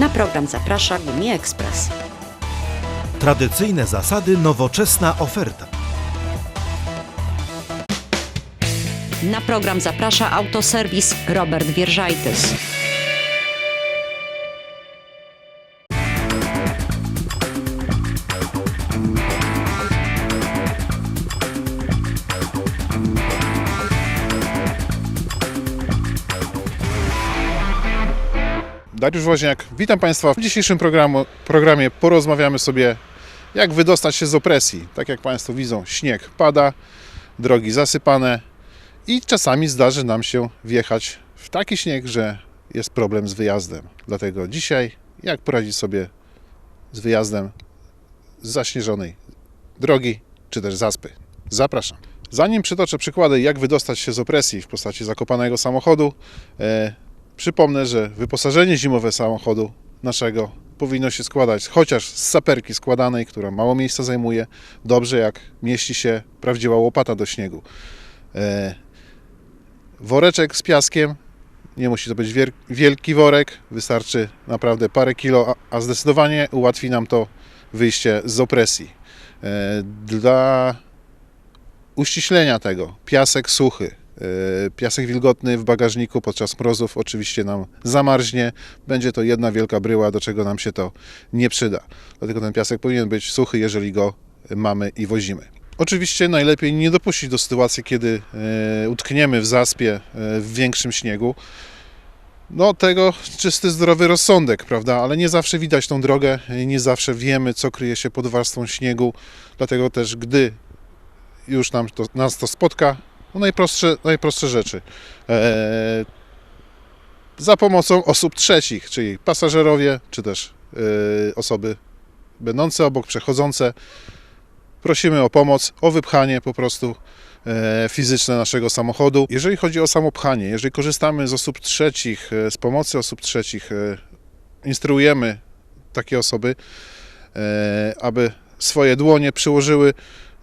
Na program zaprasza Gumi Express. Tradycyjne zasady, nowoczesna oferta. Na program zaprasza autoserwis Robert Wierżajtys. Dariusz Woźniak, witam Państwa. W dzisiejszym programu, programie porozmawiamy sobie, jak wydostać się z opresji. Tak jak Państwo widzą, śnieg pada, drogi zasypane i czasami zdarzy nam się wjechać w taki śnieg, że jest problem z wyjazdem. Dlatego dzisiaj, jak poradzić sobie z wyjazdem z zaśnieżonej drogi czy też zaspy. Zapraszam. Zanim przytoczę przykłady, jak wydostać się z opresji w postaci zakopanego samochodu, e, Przypomnę, że wyposażenie zimowe samochodu naszego powinno się składać chociaż z saperki składanej, która mało miejsca zajmuje, dobrze jak mieści się prawdziwa łopata do śniegu. E, woreczek z piaskiem, nie musi to być wielki worek, wystarczy naprawdę parę kilo, a, zdecydowanie ułatwi nam to wyjście z opresji. E, dla uściślenia tego piasek suchy, Piasek wilgotny w bagażniku podczas mrozów oczywiście nam zamarznie. Będzie to jedna wielka bryła, do czego nam się to nie przyda. Dlatego ten piasek powinien być suchy, jeżeli go mamy i wozimy. Oczywiście najlepiej nie dopuścić do sytuacji, kiedy e, utkniemy w zaspie e, w większym śniegu. No tego czysty, zdrowy rozsądek, prawda? Ale nie zawsze widać tą drogę, nie zawsze wiemy, co kryje się pod warstwą śniegu. Dlatego też, gdy już nam to, nas to spotka, no najprostsze, najprostsze rzeczy. Eee, za pomocą osób trzecich, czyli pasażerowie, czy też e, osoby będące obok, przechodzące. Prosimy o pomoc, o wypchanie po prostu e, fizyczne naszego samochodu. Jeżeli chodzi o samo pchanie, jeżeli korzystamy z osób trzecich, e, z pomocy osób trzecich, e, instruujemy takie osoby, e, aby swoje dłonie przyłożyły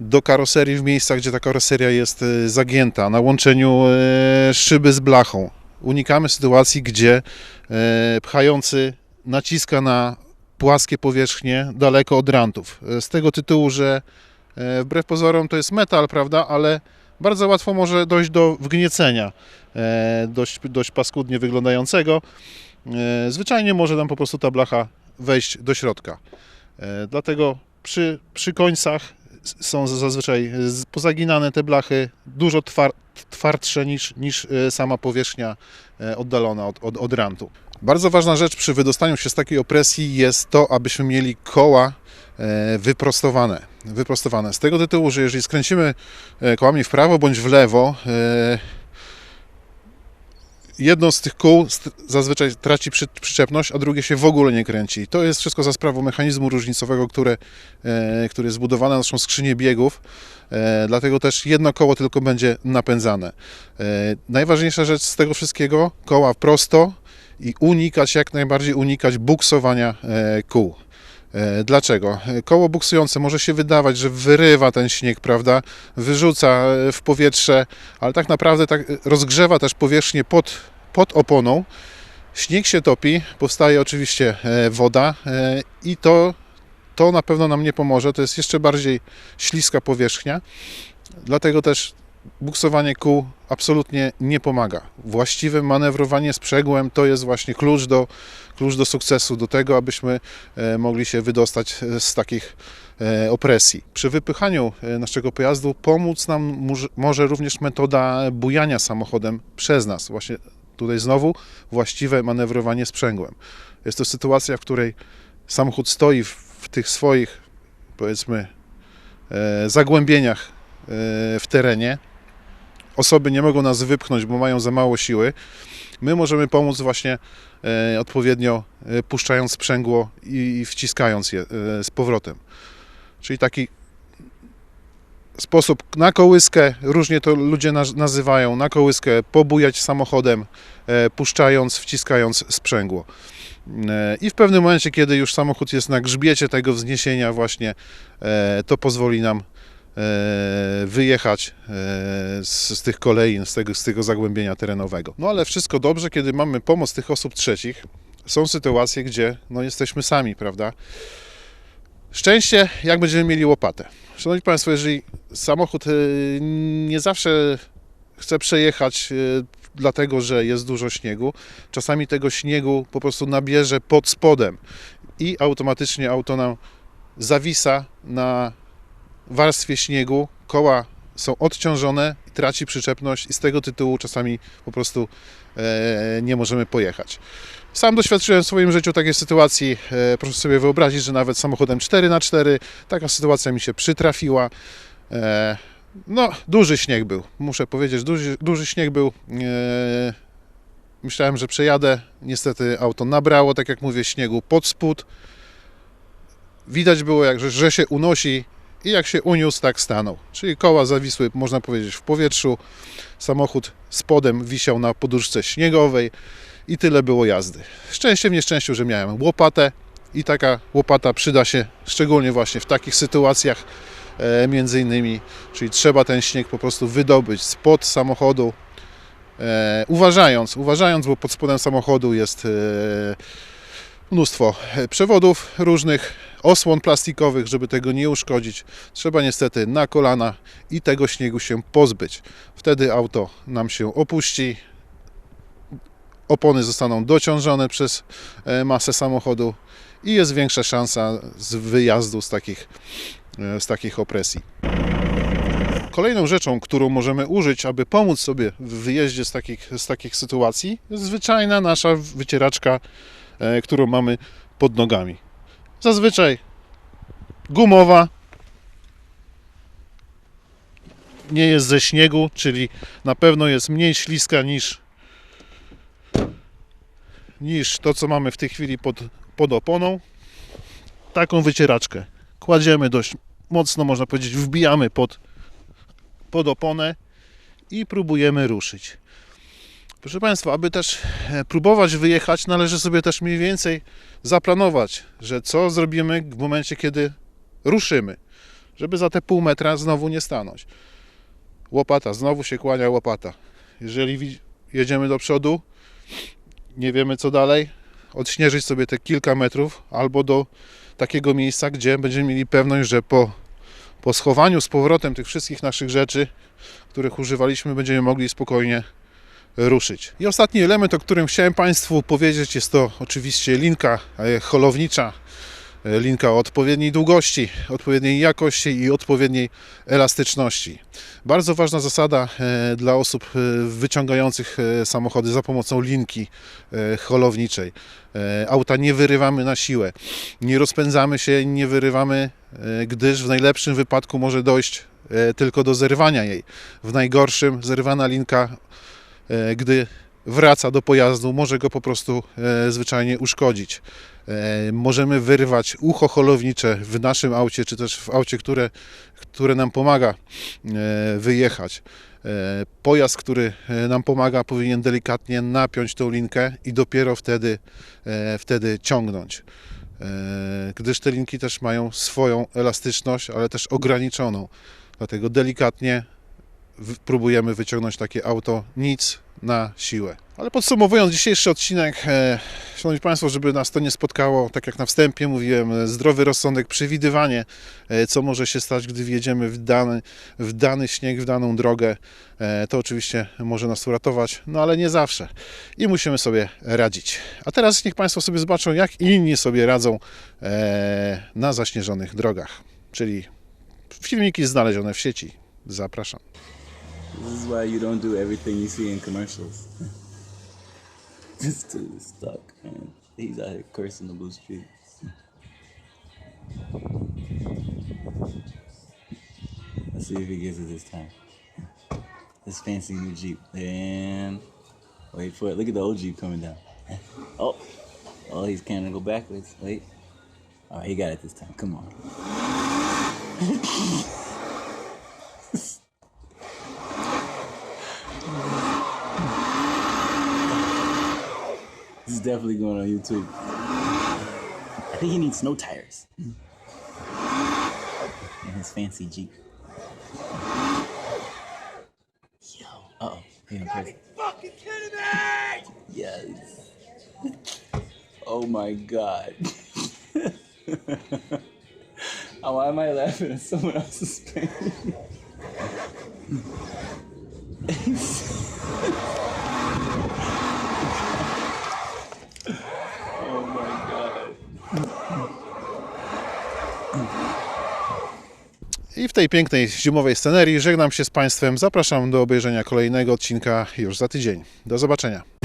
do karoserii w miejscach, gdzie ta karoseria jest e, zagięta, na łączeniu e, szyby z blachą. Unikamy sytuacji, gdzie e, pchający naciska na płaskie powierzchnie daleko od rantów. Z tego tytułu, że wbrew pozorom to jest metal, prawda, ale bardzo łatwo może dojść do wgniecenia dość, dość paskudnie wyglądającego. Zwyczajnie może nam po prostu ta blacha wejść do środka. Dlatego przy, przy końcach są zazwyczaj pozaginane te blachy dużo twar, twardsze niż, niż e, sama powierzchnia e, oddalona od, od, od rantu. Bardzo ważna rzecz przy wydostaniu się z takiej opresji jest to, abyśmy mieli koła e, wyprostowane. wyprostowane. Z tego tytułu, że jeżeli skręcimy kołami w prawo bądź w lewo, jedno z tych kół zazwyczaj traci przy, przyczepność, a drugie się w ogóle nie kręci. To jest wszystko za sprawą mechanizmu różnicowego, które, e, który jest zbudowany na naszą skrzynię biegów. E, dlatego też jedno koło tylko będzie napędzane. E, najważniejsza rzecz z tego wszystkiego, koła prosto i unikać, jak najbardziej unikać buksowania kół. Dlaczego? Koło buksujące może się wydawać, że wyrywa ten śnieg, prawda? Wyrzuca w powietrze, ale tak naprawdę tak rozgrzewa też powierzchnię pod, pod oponą. Śnieg się topi, powstaje oczywiście e, woda e, i to, to na pewno nam nie pomoże. To jest jeszcze bardziej śliska powierzchnia. Dlatego też buksowanie kół absolutnie nie pomaga. Właściwe manewrowanie sprzęgłem to jest właśnie klucz do, klucz do sukcesu, do tego, abyśmy e, mogli się wydostać z takich opresji. Przy wypychaniu naszego pojazdu pomóc nam może również metoda bujania samochodem przez nas. Właśnie tutaj znowu właściwe manewrowanie sprzęgłem. Jest to sytuacja, w której samochód stoi w, w tych swoich, powiedzmy, e, zagłębieniach e, w terenie. Osoby nie mogą nas wypchnąć, bo mają za mało siły. My możemy pomóc właśnie e, odpowiednio e, puszczając sprzęgło i, i wciskając je e, z powrotem. Czyli taki sposób na kołyskę, różnie to ludzie naz- nazywają, na kołyskę pobujać samochodem, e, puszczając, wciskając sprzęgło. E, I w pewnym momencie, kiedy już samochód jest na grzbiecie tego wzniesienia właśnie, e, to pozwoli nam wyjechać z, z tych kolei, z tego, z tego zagłębienia terenowego. No ale wszystko dobrze, kiedy mamy pomoc tych osób trzecich, są sytuacje, gdzie no, jesteśmy sami, prawda? Szczęście, jak będziemy mieli łopatę. Szanowni Państwo, jeżeli samochód y, nie zawsze chce przejechać y, dlatego, że jest dużo śniegu, czasami tego śniegu po prostu nabierze pod spodem i automatycznie auto nam zawisa na warstwie śniegu, koła są odciążone, traci przyczepność i z tego tytułu czasami po prostu e, nie możemy pojechać. Sam doświadczyłem w swoim życiu takiej sytuacji. E, proszę sobie wyobrazić, że nawet samochodem 4x4 taka sytuacja mi się przytrafiła. E, no, duży śnieg był, muszę powiedzieć, duży, duży śnieg był. Myślałem, że przejadę. Niestety auto nabrało, tak jak mówię, śniegu pod spód. Widać było, jak, że, że się unosi i jak się uniósł, tak stanął. Czyli koła zawisły, można powiedzieć, w powietrzu. Samochód spodem wisiał na poduszce śniegowej i tyle było jazdy. Szczęście w nieszczęściu, że miałem łopatę i taka łopata przyda się szczególnie właśnie w takich sytuacjach, e, między innymi, czyli trzeba ten śnieg po prostu wydobyć spod samochodu, e, uważając, uważając, bo pod spodem samochodu jest e, mnóstwo przewodów różnych, osłon plastikowych, żeby tego nie uszkodzić. Trzeba niestety na kolana i tego śniegu się pozbyć. Wtedy auto nam się opuści, opony zostaną dociążone przez e, masę samochodu i jest większa szansa z wyjazdu z takich, e, z takich opresji. Kolejną rzeczą, którą możemy użyć, aby pomóc sobie w wyjeździe z takich, z takich sytuacji, jest zwyczajna nasza wycieraczka, e, którą mamy pod nogami. Zazwyczaj gumowa, nie jest ze śniegu, czyli na pewno jest mniej śliska niż, niż to, co mamy w tej chwili pod, pod oponą. Taką wycieraczkę kładziemy dość mocno, można powiedzieć, wbijamy pod, pod oponę i próbujemy ruszyć. Proszę Państwa, aby też e, próbować wyjechać, należy sobie też mniej więcej zaplanować, że co zrobimy w momencie, kiedy ruszymy, żeby za te pół metra znowu nie stanąć. Łopata, znowu się kłania łopata. Jeżeli jedziemy do przodu, nie wiemy co dalej, odśnieżyć sobie te kilka metrów albo do takiego miejsca, gdzie będziemy mieli pewność, że po, po schowaniu z powrotem tych wszystkich naszych rzeczy, których używaliśmy, będziemy mogli spokojnie ruszyć. I ostatni element, o którym chciałem Państwu powiedzieć, jest to oczywiście linka e, holownicza. Linka o odpowiedniej długości, odpowiedniej jakości i odpowiedniej elastyczności. Bardzo ważna zasada e, dla osób e, wyciągających e, samochody za pomocą linki holowniczej. Auta nie wyrywamy na siłę, nie rozpędzamy się, nie wyrywamy, gdyż w najlepszym wypadku może dojść tylko do zerwania jej. W najgorszym zerwana linka gdy wraca do pojazdu, może go po prostu e, zwyczajnie uszkodzić. E, możemy wyrwać ucho holownicze w naszym aucie, czy też w aucie, które, które nam pomaga e, wyjechać. Pojazd, który nam pomaga, powinien delikatnie napiąć tą linkę i dopiero wtedy, wtedy ciągnąć. Gdyż te linki też mają swoją elastyczność, ale też ograniczoną. Dlatego delikatnie próbujemy wyciągnąć takie auto, nic na siłę. Ale podsumowując dzisiejszy odcinek, e, Szanowni Państwo, żeby nas to nie spotkało, tak jak na wstępie mówiłem, e, zdrowy rozsądek, przewidywanie, e, co może się stać, gdy wjedziemy w dany, w dany śnieg, w daną drogę, to oczywiście może nas uratować, no ale nie zawsze. I musimy sobie radzić. A teraz niech Państwo sobie zobaczą, jak inni sobie radzą na zaśnieżonych drogach. Czyli filmiki znalezione w sieci. Zapraszam. This is why you don't do everything you see in commercials. this dude is stuck, man. He's out here cursing the blue street. Let's see if he gets it this time. This fancy new Jeep. And wait for it. Look at the old Jeep coming down. Oh, oh, he's kind of go backwards. Wait. All right, he got it this time. Come on. definitely going on YouTube. I think he needs snow tires. And his fancy Jeep. Yo. Uh oh. He done pressed- fucking kidding me? Yes. Oh my god. Oh, Why am I laughing at someone else's pain? I w tej pięknej zimowej scenerii żegnam się z Państwem. Zapraszam do obejrzenia kolejnego odcinka już za tydzień. Do zobaczenia.